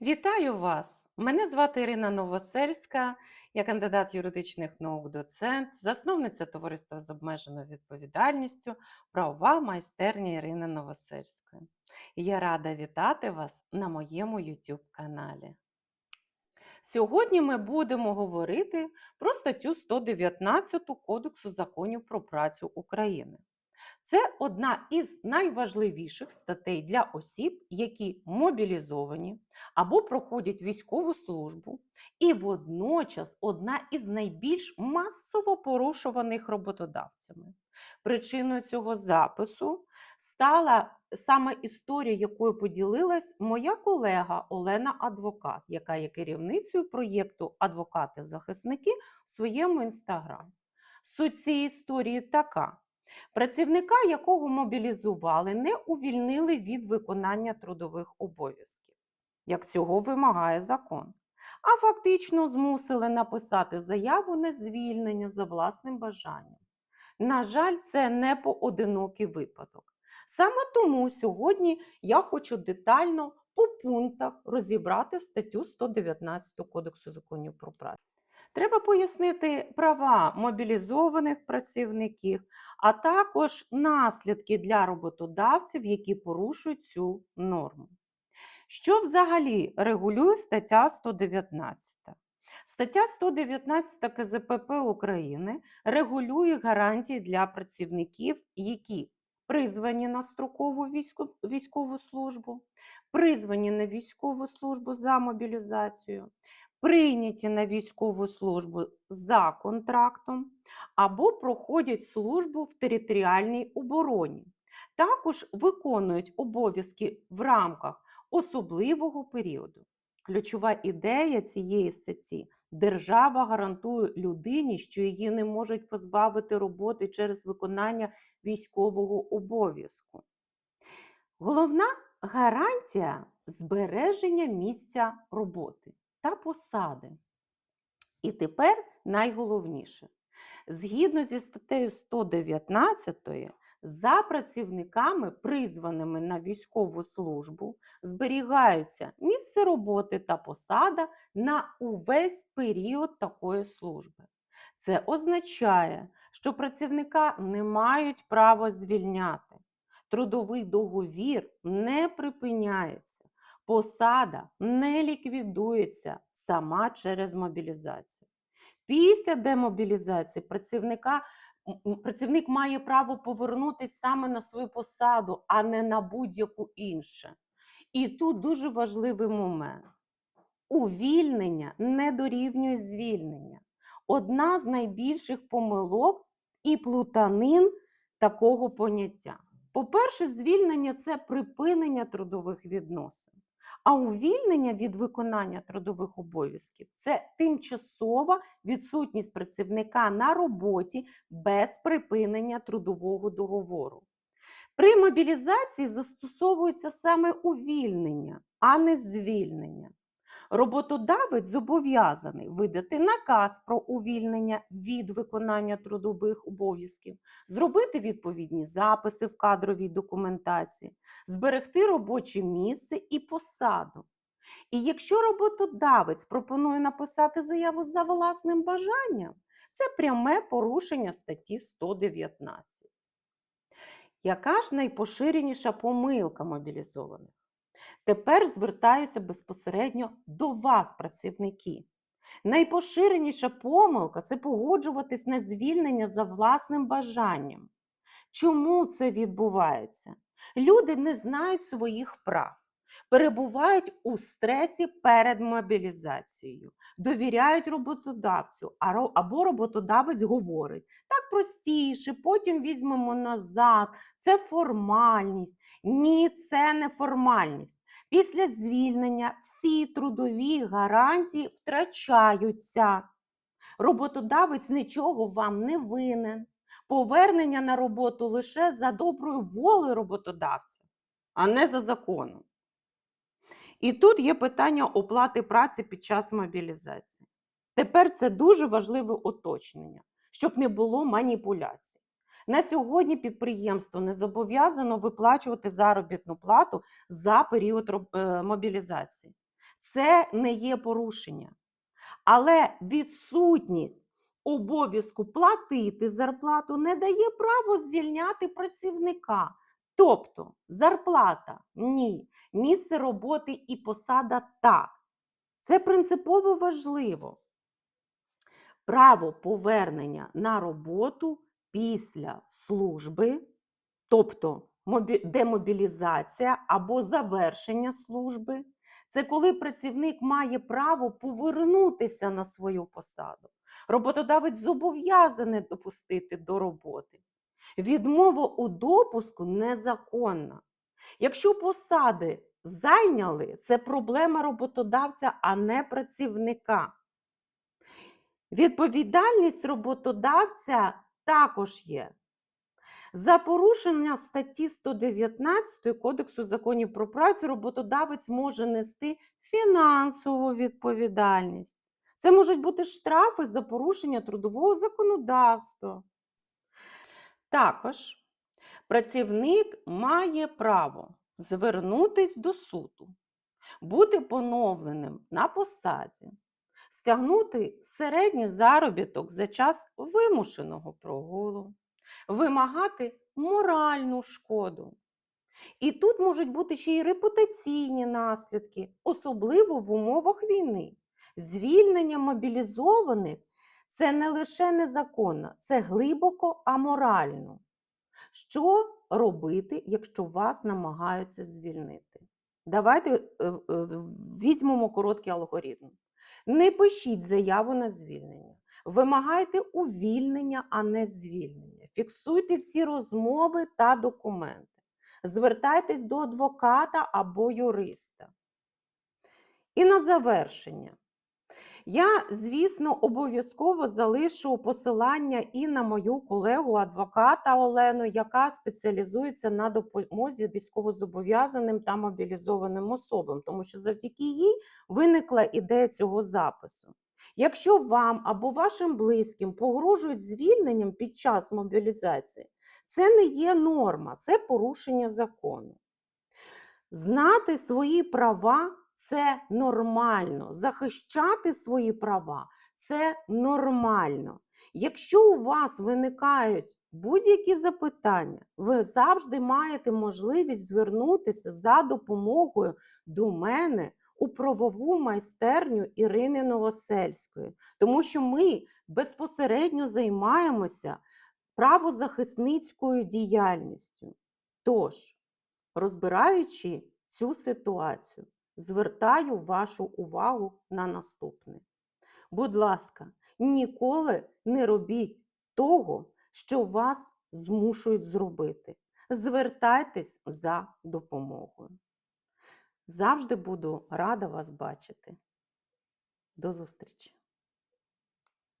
Вітаю вас! Мене звати Ірина Новосельська, я кандидат юридичних наук, доцент, засновниця товариства з обмеженою відповідальністю, правова майстерня Ірини Новосельської. Я рада вітати вас на моєму YouTube каналі. Сьогодні ми будемо говорити про статтю 119 Кодексу законів про працю України. Це одна із найважливіших статей для осіб, які мобілізовані або проходять військову службу, і водночас одна із найбільш масово порушуваних роботодавцями. Причиною цього запису стала саме історія, якою поділилась моя колега Олена Адвокат, яка є керівницею проєкту Адвокати-захисники в своєму інстаграмі. Суть цієї історії така. Працівника, якого мобілізували, не увільнили від виконання трудових обов'язків, як цього вимагає закон, а фактично змусили написати заяву на звільнення за власним бажанням. На жаль, це не поодинокий випадок. Саме тому сьогодні я хочу детально по пунктах розібрати статтю 119 Кодексу законів про працю. Треба пояснити права мобілізованих працівників, а також наслідки для роботодавців, які порушують цю норму. Що взагалі регулює стаття 119? Стаття 119 КЗПП України регулює гарантії для працівників, які призвані на строкову військову службу, призвані на військову службу за мобілізацію, прийняті на військову службу за контрактом або проходять службу в територіальній обороні. Також виконують обов'язки в рамках особливого періоду. Ключова ідея цієї статті держава гарантує людині, що її не можуть позбавити роботи через виконання військового обов'язку. Головна гарантія збереження місця роботи та посади. І тепер найголовніше. Згідно зі статтею 119, за працівниками, призваними на військову службу, зберігаються місце роботи та посада на увесь період такої служби. Це означає, що працівника не мають права звільняти. Трудовий договір не припиняється, посада не ліквідується сама через мобілізацію. Після демобілізації працівника, працівник має право повернутися саме на свою посаду, а не на будь-яку іншу. І тут дуже важливий момент. Увільнення не дорівнює звільнення. Одна з найбільших помилок і плутанин такого поняття. По-перше, звільнення це припинення трудових відносин. А увільнення від виконання трудових обов'язків це тимчасова відсутність працівника на роботі без припинення трудового договору. При мобілізації застосовується саме увільнення, а не звільнення. Роботодавець зобов'язаний видати наказ про увільнення від виконання трудових обов'язків, зробити відповідні записи в кадровій документації, зберегти робоче місце і посаду. І якщо роботодавець пропонує написати заяву за власним бажанням, це пряме порушення статті 119. Яка ж найпоширеніша помилка мобілізованих? Тепер звертаюся безпосередньо до вас, працівники. Найпоширеніша помилка це погоджуватись на звільнення за власним бажанням. Чому це відбувається? Люди не знають своїх прав, перебувають у стресі перед мобілізацією, довіряють роботодавцю, або роботодавець говорить так простіше, потім візьмемо назад, це формальність. Ні, це не формальність. Після звільнення всі трудові гарантії втрачаються. Роботодавець нічого вам не винен. Повернення на роботу лише за доброю волею роботодавця, а не за законом. І тут є питання оплати праці під час мобілізації. Тепер це дуже важливе уточнення, щоб не було маніпуляцій. На сьогодні підприємство не зобов'язано виплачувати заробітну плату за період е, мобілізації. Це не є порушення. Але відсутність обов'язку платити зарплату не дає право звільняти працівника. Тобто зарплата ні, місце роботи і посада так. Це принципово важливо. Право повернення на роботу після служби, тобто демобілізація або завершення служби, це коли працівник має право повернутися на свою посаду. Роботодавець зобов'язаний допустити до роботи. Відмова у допуску незаконна. Якщо посади зайняли, це проблема роботодавця, а не працівника. Відповідальність роботодавця також є. За порушення статті 119 Кодексу законів про працю роботодавець може нести фінансову відповідальність. Це можуть бути штрафи за порушення трудового законодавства. Також працівник має право звернутись до суду, бути поновленим на посаді, стягнути середній заробіток за час вимушеного прогулу, вимагати моральну шкоду. І тут можуть бути ще й репутаційні наслідки, особливо в умовах війни. Звільнення мобілізованих це не лише незаконно, це глибоко аморально. Що робити, якщо вас намагаються звільнити? Давайте е, візьмемо короткий алгоритм. Не пишіть заяву на звільнення. Вимагайте увільнення, а не звільнення. Фіксуйте всі розмови та документи. Звертайтесь до адвоката або юриста. І на завершення. Я, звісно, обов'язково залишу посилання і на мою колегу адвоката Олену, яка спеціалізується на допомозі військовозобов'язаним та мобілізованим особам, тому що завдяки їй виникла ідея цього запису. Якщо вам або вашим близьким погрожують звільненням під час мобілізації, це не є норма, це порушення закону. Знати свої права це нормально. Захищати свої права це нормально. Якщо у вас виникають будь-які запитання, ви завжди маєте можливість звернутися за допомогою до мене у правову майстерню Ірини Новосельської, тому що ми безпосередньо займаємося правозахисницькою діяльністю. Тож, розбираючи цю ситуацію, звертаю вашу увагу на наступне. Будь ласка, ніколи не робіть того, що вас змушують зробити. Звертайтесь за допомогою. Завжди буду рада вас бачити. До зустрічі!